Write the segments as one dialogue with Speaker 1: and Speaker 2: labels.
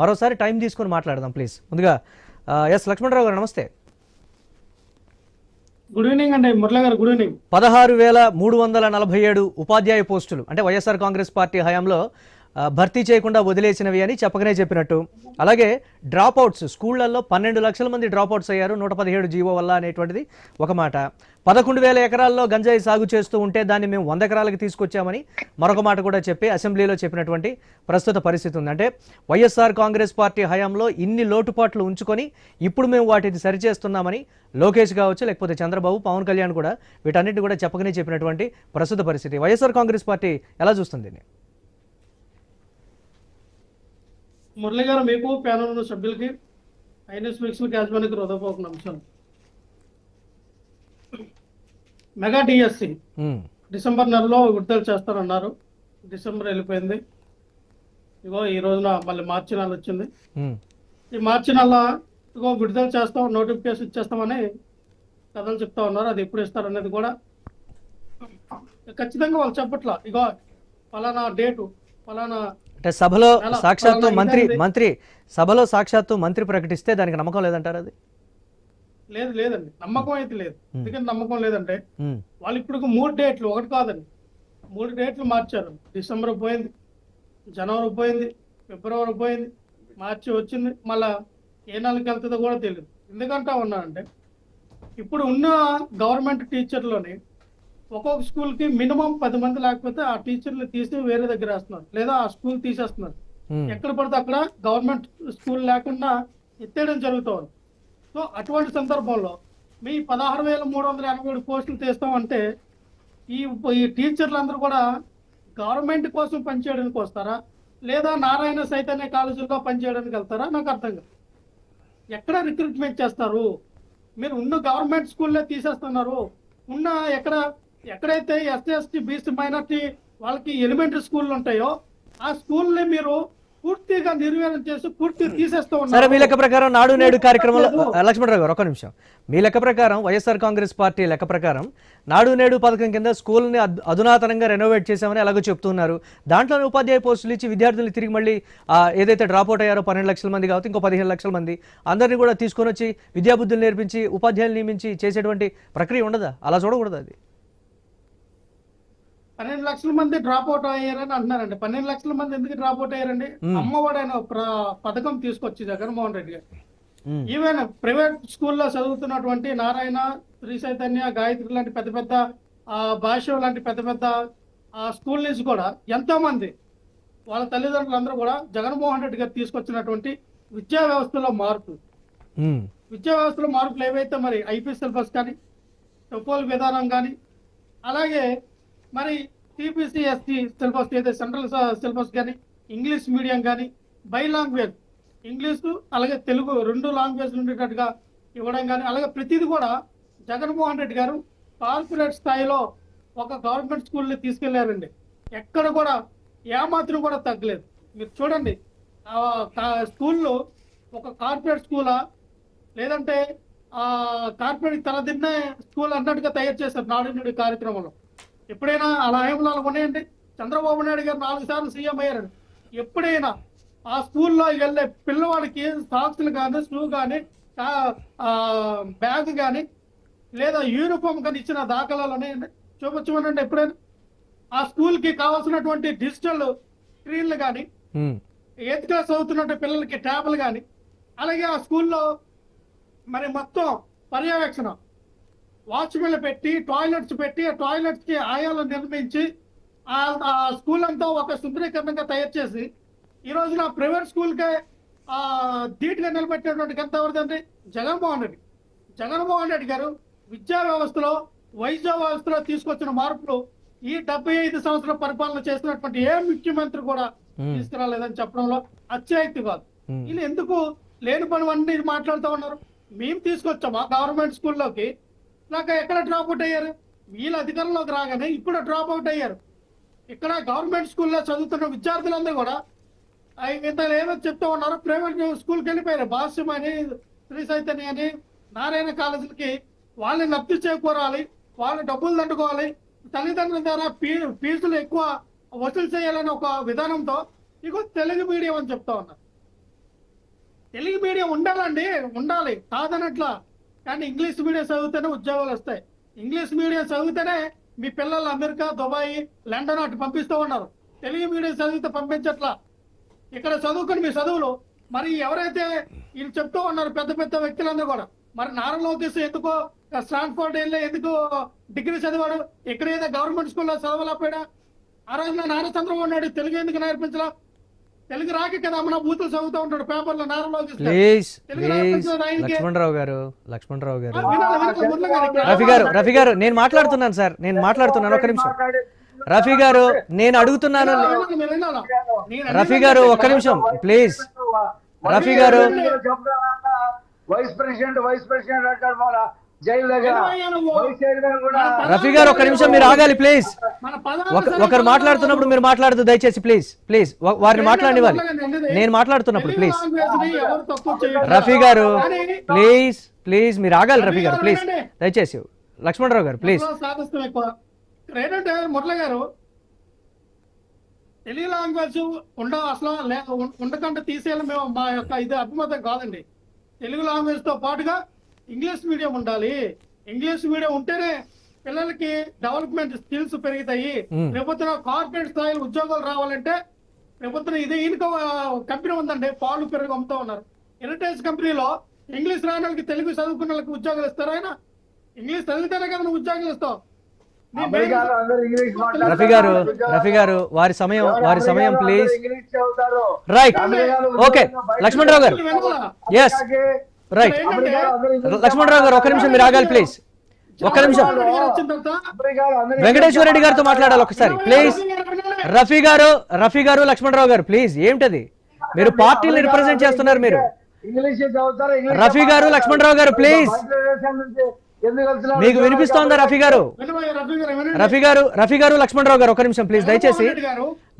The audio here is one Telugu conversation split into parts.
Speaker 1: మరోసారి టైం తీసుకొని మాట్లాడదాం ప్లీజ్ ముందుగా ఎస్ లక్ష్మణరావు గారు నమస్తే.
Speaker 2: గుడ్ ఈవినింగ్ అండి మురళి గారు గుడ్ ఈవినింగ్.
Speaker 1: పదహారు వేల మూడు వందల నలభై ఏడు ఉపాధ్యాయ పోస్టులు అంటే వైఎస్ఆర్ కాంగ్రెస్ పార్టీ హయాంలో భర్తీ చేయకుండా వదిలేసినవి అని చెప్పకనే చెప్పినట్టు. అలాగే డ్రాప్ అవుట్స్ స్కూళ్ళలో పన్నెండు లక్షల మంది డ్రాప్ అవుట్స్ అయ్యారు. నూట పదిహేడు జీవో వల్ల అనేటువంటిది ఒక మాట. పదకొండు వేల ఎకరాల్లో గంజాయి సాగు చేస్తూ ఉంటే దాన్ని మేము వంద ఎకరాలకు తీసుకొచ్చామని మరొక మాట కూడా చెప్పి అసెంబ్లీలో చెప్పినటువంటి ప్రస్తుత పరిస్థితి ఉంది. అంటే వైఎస్ఆర్ కాంగ్రెస్ పార్టీ హయాంలో ఇన్ని లోటుపాట్లు ఉంచుకొని ఇప్పుడు మేము వాటిని సరిచేస్తున్నామని లోకేష్ కావచ్చు లేకపోతే చంద్రబాబు పవన్ కళ్యాణ్ కూడా వీటన్నిటిని కూడా చెప్పకనే చెప్పినటువంటి ప్రస్తుత పరిస్థితి. వైఎస్ఆర్ కాంగ్రెస్ పార్టీ ఎలా చూస్తుంది దీన్ని?
Speaker 2: మురళి గారు మీకు ప్యానల్ ఉన్న సభ్యులకి ఐఎన్ఎస్ మిక్స్ల యాజమాన్యకి హృదయపూర్వక అంశాలు మెగా డిఎస్సి డిసెంబర్ నెలలో విడుదల చేస్తారన్నారు డిసెంబర్ వెళ్ళిపోయింది. ఇగో ఈ రోజున మళ్ళీ మార్చి నెల వచ్చింది. ఈ మార్చి నెల ఇగో విడుదల చేస్తాం నోటిఫికేషన్ ఇచ్చేస్తామని కథలు చెప్తా ఉన్నారు. అది ఎప్పుడు ఇస్తారు అనేది కూడా ఖచ్చితంగా వాళ్ళు చెప్పట్లా. ఇగో ఫలానా డేటు ఫలానా
Speaker 1: అంటే సభలో సాక్షాత్తు మంత్రి. మంత్రి సభలో సాక్షాత్తు మంత్రి ప్రకటిస్తే దానికి నమ్మకం లేదంటారు అది?
Speaker 2: లేదు లేదండి. నమ్మకం అయితే లేదు. ఎందుకంటే నమ్మకం లేదంటే వాళ్ళు ఇప్పుడు మూడు డేట్లు ఒకటి కాదండి. మూడు డేట్లు మార్చారు. డిసెంబర్ పోయింది జనవరి పోయింది ఫిబ్రవరి పోయింది మార్చి వచ్చింది మళ్ళా ఏ నెలకి వెళ్తుందో కూడా తెలియదు ఎందుకంటా ఉన్నానంటే ఇప్పుడు ఉన్న గవర్నమెంట్ టీచర్లోని ఒక్కొక్క స్కూల్కి మినిమం పది మంది లేకపోతే ఆ టీచర్లు తీసి వేరే దగ్గర వేస్తున్నారు. లేదా ఆ స్కూల్ తీసేస్తున్నారు.
Speaker 1: ఉమ్,
Speaker 2: ఎక్కడ పడితే అక్కడ గవర్నమెంట్ స్కూల్ లేకుండా ఎత్తేయడం జరుగుతుంది. సో అటువంటి సందర్భంలో మీ పదహారు వేల మూడు వందల ఎనభై ఏడు పోస్టులు తీస్తామంటే ఈ ఈ టీచర్లు అందరూ కూడా గవర్నమెంట్ కోసం పనిచేయడానికి వస్తారా? లేదా నారాయణ చైతన్య కాలేజీలో పనిచేయడానికి వెళ్తారా? నాకు అర్థం కాదు. ఎక్కడ రిక్రూట్మెంట్ చేస్తారు? మీరు ఉన్న గవర్నమెంట్ స్కూల్లే తీసేస్తున్నారు. ఉన్న ఎక్కడ ఎక్కడైతే ఎస్టీ ఎస్టీ బీసీ మైనార్టీ వాళ్ళకి ఎలిమెంటరీ స్కూళ్ళు ఉంటాయో ఆ స్కూల్ని మీరు పూర్తిగా నిర్వీర్యం చేసి పూర్తిగా తీసేస్తూ
Speaker 1: సరే మీ లెక్క
Speaker 2: ఉన్నారు
Speaker 1: ప్రకారం నాడు నేడు కార్యక్రమంలో లక్ష్మణరావు గారు ఒక నిమిషం. మీ లెక్క ప్రకారం వైఎస్ఆర్ కాంగ్రెస్ పార్టీ లెక్క ప్రకారం నాడు నేడు పథకం కింద స్కూల్ని అధ్- అధునాతనంగా రెనోవేట్ చేశామని ఎలాగో చెప్తున్నారు. దాంట్లోనే ఉపాధ్యాయ పోస్టులు ఇచ్చి విద్యార్థులు తిరిగి మళ్ళీ ఏదైతే డ్రాప్ అవుట్ అయ్యారో పన్నెండు లక్షల మంది కావచ్చు ఇంకో పదిహేను లక్షల మంది అందరినీ కూడా తీసుకొని వచ్చి విద్యాబుద్ధులు నేర్పించి ఉపాధ్యాయులు నియమించి చేసేటువంటి ప్రక్రియ ఉండదా? అలా చూడకూడదు అది?
Speaker 2: పన్నెండు లక్షల మంది డ్రాప్ అవుట్ అయ్యారని అంటున్నారండి. పన్నెండు లక్షల మంది ఎందుకు డ్రాప్ అవుట్ అయ్యారండి?
Speaker 1: మ్మ్.
Speaker 2: అమ్మఒడి అనే పథకం తీసుకొచ్చి జగన్మోహన్ రెడ్డి గారు. ఈవెన్ ప్రైవేట్ స్కూల్లో చదువుతున్నటువంటి నారాయణ శ్రీ చైతన్య గాయత్రి లాంటి పెద్ద పెద్ద ఆ, భాష లాంటి పెద్ద పెద్ద ఆ, స్కూల్ నుంచి కూడా ఎంతో మంది వాళ్ళ తల్లిదండ్రులందరూ కూడా జగన్మోహన్ రెడ్డి గారు తీసుకొచ్చినటువంటి విద్యా వ్యవస్థలో మార్పు. విద్యా వ్యవస్థలో మార్పులు ఏవైతే మరి ఐపీ సిలబస్ కానీ టొపోల్ విధానం కానీ అలాగే మరి టీపీసీఎస్టీ సిలబస్ ఏదైతే సెంట్రల్ సిలబస్ కానీ ఇంగ్లీష్ మీడియం కానీ బై లాంగ్వేజ్. ఇంగ్లీషు అలాగే తెలుగు రెండు లాంగ్వేజ్ ఉండేటట్టుగా ఇవ్వడం కానీ అలాగే ప్రతిదీ కూడా జగన్మోహన్ రెడ్డి గారు కార్పొరేట్ స్థాయిలో ఒక గవర్నమెంట్ స్కూల్ని తీసుకెళ్ళారండి. ఎక్కడ కూడా ఏమాత్రం కూడా తగ్గలేదు. మీరు చూడండి ఆ స్కూల్లో ఒక కార్పొరేట్ స్కూలా లేదంటే కార్పొరేట్ తలదిన్నే స్కూల్ అన్నట్టుగా తయారు చేశారు నాడు కార్యక్రమంలో. ఎప్పుడైనా అలా అలా ఉన్నాయండి? చంద్రబాబు నాయుడు గారు నాలుగు సార్లు సీఎం అయ్యారండి ఎప్పుడైనా ఆ స్కూల్లో వెళ్ళే పిల్లవాడికి సాక్స్లు కానీ షూ కానీ బ్యాగ్ కానీ లేదా యూనిఫామ్ కానీ ఇచ్చిన దాఖలాలు ఉన్నాయండి? చూపించమనండి ఎప్పుడైనా? ఆ స్కూల్కి కావాల్సినటువంటి డిజిటల్ స్క్రీన్లు కానీ ఎయిత్ క్లాస్ చదువుతున్న పిల్లలకి ట్యాబ్లు కానీ అలాగే ఆ స్కూల్లో మరి మొత్తం పర్యవేక్షణ వాచ్మెన్లు పెట్టి టాయిలెట్స్ పెట్టి ఆ టాయిలెట్స్కి ఆయాలు నిర్మించి ఆ స్కూల్ అంతా ఒక సుందరీకరణంగా తయారు చేసి ఈ రోజున ప్రైవేట్ స్కూల్కే ఆ ధీటుగా నిలబెట్టినటువంటి గంత ఎవరిదండి జగన్మోహన్ రెడ్డి. జగన్మోహన్ రెడ్డి గారు విద్యా వ్యవస్థలో వైద్య వ్యవస్థలో తీసుకొచ్చిన మార్పులు ఈ డెబ్బై ఐదు సంవత్సరాల పరిపాలన చేసినటువంటి ఏ ముఖ్యమంత్రి కూడా. తీసుకురాలేదని చెప్పడంలో అత్యాయుక్తి కాదు. వీళ్ళు ఎందుకు లేని పని అన్ని మాట్లాడుతూ ఉన్నారు? మేము తీసుకొచ్చామా గవర్నమెంట్ స్కూల్లోకి నాకు ఎక్కడ డ్రాప్ అవుట్ అయ్యారు? వీళ్ళు అధికారంలోకి రాగానే ఇప్పుడు డ్రాప్ అవుట్ అయ్యారు. ఇక్కడ గవర్నమెంట్ స్కూల్లో చదువుతున్న విద్యార్థులందరూ కూడా ఇంత ఏదో చెప్తూ ఉన్నారు. ప్రైవేట్ స్కూల్కి వెళ్ళిపోయారు. భాష్యం అని శ్రీ చైతన్య అని నారాయణ కాలేజీలకి వాళ్ళని లబ్ధి చేకూరాలి. వాళ్ళు డబ్బులు దండుకోవాలి. తల్లిదండ్రుల ద్వారా ఫీ ఫీజులు ఎక్కువ వసూలు చేయాలని ఒక విధానంతో ఇక తెలుగు మీడియం అని చెప్తా ఉన్నారు. తెలుగు మీడియం ఉండాలండి. ఉండాలి. కాదనట్లా కానీ ఇంగ్లీష్ మీడియం చదివితేనే ఉద్యోగాలు వస్తాయి. ఇంగ్లీష్ మీడియం చదివితేనే మీ పిల్లలు అమెరికా దుబాయ్ లండన్ అటు పంపిస్తూ ఉన్నారు. తెలుగు మీడియం చదివితే పంపించట్లా. ఇక్కడ చదువుకుని మీ చదువులు మరి ఎవరైతే వీళ్ళు చెప్తూ ఉన్నారు పెద్ద పెద్ద వ్యక్తులందరూ కూడా మరి నారా లోకేష్ ఎందుకో స్టాన్ఫోర్డ్ వెళ్ళి ఎందుకు డిగ్రీ చదివాడు ఇక్కడ ఏదో గవర్నమెంట్ స్కూల్లో చదవలేకపోయాడా ఆ రోజున నారా చంద్రబాబు నాయుడు తెలుగు ఎందుకు నేర్పించలా? తెలుగు రాక కదా మన బూతులు చదువుతూ ఉంటాడు పేపర్లో.
Speaker 1: ప్లీజ్
Speaker 2: తెలుగు
Speaker 1: ప్లీజ్ లక్ష్మణరావు గారు లక్ష్మణరావు గారు. రఫీ గారు రఫీ గారు నేను మాట్లాడుతున్నాను సార్ నేను మాట్లాడుతున్నాను ఒక నిమిషం. రఫీ గారు నేను అడుగుతున్నాను. రఫీ గారు ఒక్క నిమిషం ప్లీజ్. రఫీ గారు
Speaker 3: వైస్ ప్రెసిడెంట్ వైస్ ప్రెసిడెంట్ అంటారు
Speaker 1: రఫీ గారు ఒక్క నిమిషం మీరు ఆగాలి ప్లీజ్. ఒక ఒకరు మాట్లాడుతున్నప్పుడు మీరు మాట్లాడదు దయచేసి ప్లీజ్ ప్లీజ్. వారిని మాట్లాడివ్వాలి నేను మాట్లాడుతున్నప్పుడు ప్లీజ్. రఫీ గారు ప్లీజ్ ప్లీజ్ మీరు ఆగాలి రఫీ గారు ప్లీజ్. దయచేసి. లక్ష్మణరావు గారు ప్లీజ్.
Speaker 2: మురళి గారు తెలుగు లాంగ్వేజ్ ఉండ అసలు ఉండకుండా తీసేయాలి మేము మా యొక్క ఇది అభిమతం కాదండి. తెలుగు లాంగ్వేజ్తో పాటుగా ఇంగ్లీష్ మీడియం ఉండాలి. ఇంగ్లీష్ మీడియం ఉంటేనే పిల్లలకి డెవలప్మెంట్ స్కిల్స్ పెరుగుతాయి. రేపొద్దున కార్పొరేట్ స్థాయిలో ఉద్యోగాలు రావాలంటే రేపొద్దున ఇది ఈయనకో కంపెనీ ఉందండి. పాలు పెరుగు అమ్ముతా ఉన్నారు. హెరిటేజ్ కంపెనీలో ఇంగ్లీష్ రాని వాళ్ళకి తెలుగు చదువుకున్న వాళ్ళకి ఉద్యోగాలు ఇస్తారా ఆయన. ఇంగ్లీష్ చదివితేనే కదా నువ్వు ఉద్యోగాలు ఇస్తావు.
Speaker 1: రఫీ గారు రఫీ గారు వారి సమయం వారి సమయం ప్లీజ్ రైట్ ఓకే లక్ష్మణరావు గారు? ఎస్ రైట్ లక్ష్మణరావు గారు ఒక్క నిమిషం మీరు ఆగాలి ప్లీజ్ ఒక్క నిమిషం. వెంకటేశ్వర రెడ్డి గారితో మాట్లాడాలి ఒకసారి ప్లీజ్ రఫీ గారు రఫీ గారు లక్ష్మణరావు గారు ప్లీజ్ ఏమిటది? మీరు పార్టీని రిప్రజెంట్ చేస్తున్నారు మీరు.
Speaker 3: ఇంగ్లీష్ చదువుతారు ఇంగ్లీష్
Speaker 1: రఫీ గారు లక్ష్మణరావు గారు ప్లీజ్? మీకు వినిపిస్తోందా రఫీ గారు?
Speaker 2: రఫీ గారు.
Speaker 1: రఫీ గారు రఫీ గారు లక్ష్మణరావు గారు ఒక నిమిషం ప్లీజ్ దయచేసి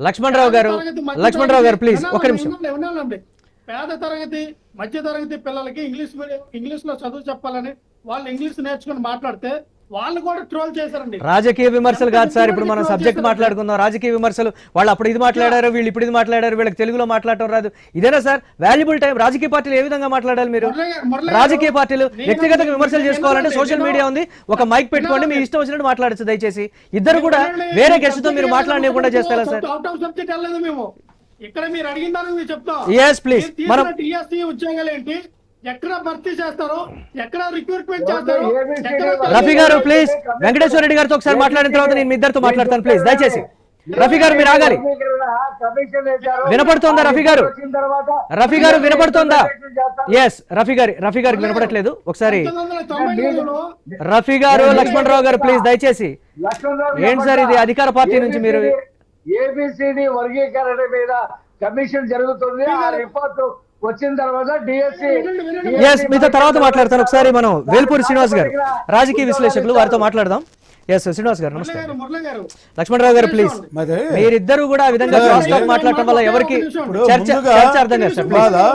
Speaker 1: లక్ష్మణరావు గారు లక్ష్మణరావు గారు ప్లీజ్ ఒక నిమిషం.
Speaker 2: పేద తరగతి మధ్య తరగతి పిల్లలకి ఇంగ్లీష్ మీడియం ఇంగ్లీష్లో చదువు చెప్పాలని వాళ్ళు ఇంగ్లీష్ నేర్చుకుని మాట్లాడితే వాళ్ళు కూడా ట్రోల్ చేశారండి.
Speaker 1: రాజకీయ విమర్శలు కాదు సార్ ఇప్పుడు మనం సబ్జెక్ట్ మాట్లాడుకుందాం. రాజకీయ విమర్శలు వాళ్ళు అప్పుడు ఇది మాట్లాడారు వీళ్ళు ఇప్పుడు ఇది మాట్లాడారు వీళ్ళకి తెలుగులో మాట్లాడటం రాదు. ఇదేనా సార్? వాల్యుబుల్ టైం రాజకీయ పార్టీలు ఏ విధంగా మాట్లాడాలి మీరు? రాజకీయ పార్టీలు వ్యక్తిగత విమర్శలు చేసుకోవాలంటే సోషల్ మీడియా ఉంది. ఒక మైక్ పెట్టుకోండి మీ ఇష్టం వచ్చినట్టు మాట్లాడచ్చు దయచేసి. ఇద్దరు కూడా వేరే గెస్ట్తో మీరు
Speaker 2: ఏదైనా
Speaker 1: చేస్తారా సార్.
Speaker 2: ఇక్కడ మీరు చెప్తాం.
Speaker 1: Yes, please. మనం-
Speaker 2: టిఎస్సి ఉద్యోగాలు ఏంటి? ఎక్కడ భర్తీ చేస్తారు? ఎక్కడ రిక్రూట్మెంట్ చేస్తారు?
Speaker 1: రఫీ గారు ప్లీజ్ వెంకటేశ్వర రెడ్డి గారితో ఒకసారి మాట్లాడిన తర్వాత నేను మీ ఇద్దరితో మాట్లాడతాను ప్లీజ్ దయచేసి. రఫీ గారు మీరు ఆగాలి. వినపడుతోందా రఫీ గారు? రఫీ గారు వినపడుతోందా. ఎస్ రఫీ గారి రఫీ గారికి వినపడట్లేదు. ఒకసారి. రఫీ గారు లక్ష్మణరావు గారు ప్లీజ్ దయచేసి. ఏంటి సార్ ఇది? అధికార పార్టీ నుంచి మీరు
Speaker 3: ఏబిసిడి వర్గీకరణ మీద కమిషన్ జరుగుతుంది. ఆ రిపోర్ట్ వచ్చిన తర్వాత డిఎస్సి
Speaker 1: ఎస్ మీతో తర్వాత మాట్లాడతాను. ఒకసారి మనం వేల్పూరి శ్రీనివాస్ గారు రాజకీయ విశ్లేషకులు వారితో మాట్లాడదాం. ఎస్ శ్రీనివాస్ గారు నమస్తే లక్ష్మణరావు గారు ప్లీజ్
Speaker 4: మరి
Speaker 1: మీరిద్దరు కూడా ఆ విధంగా క్రాస్ టాక్ మాట్లాడటం వల్ల ఎవరికి చర్చ అర్థం కాదు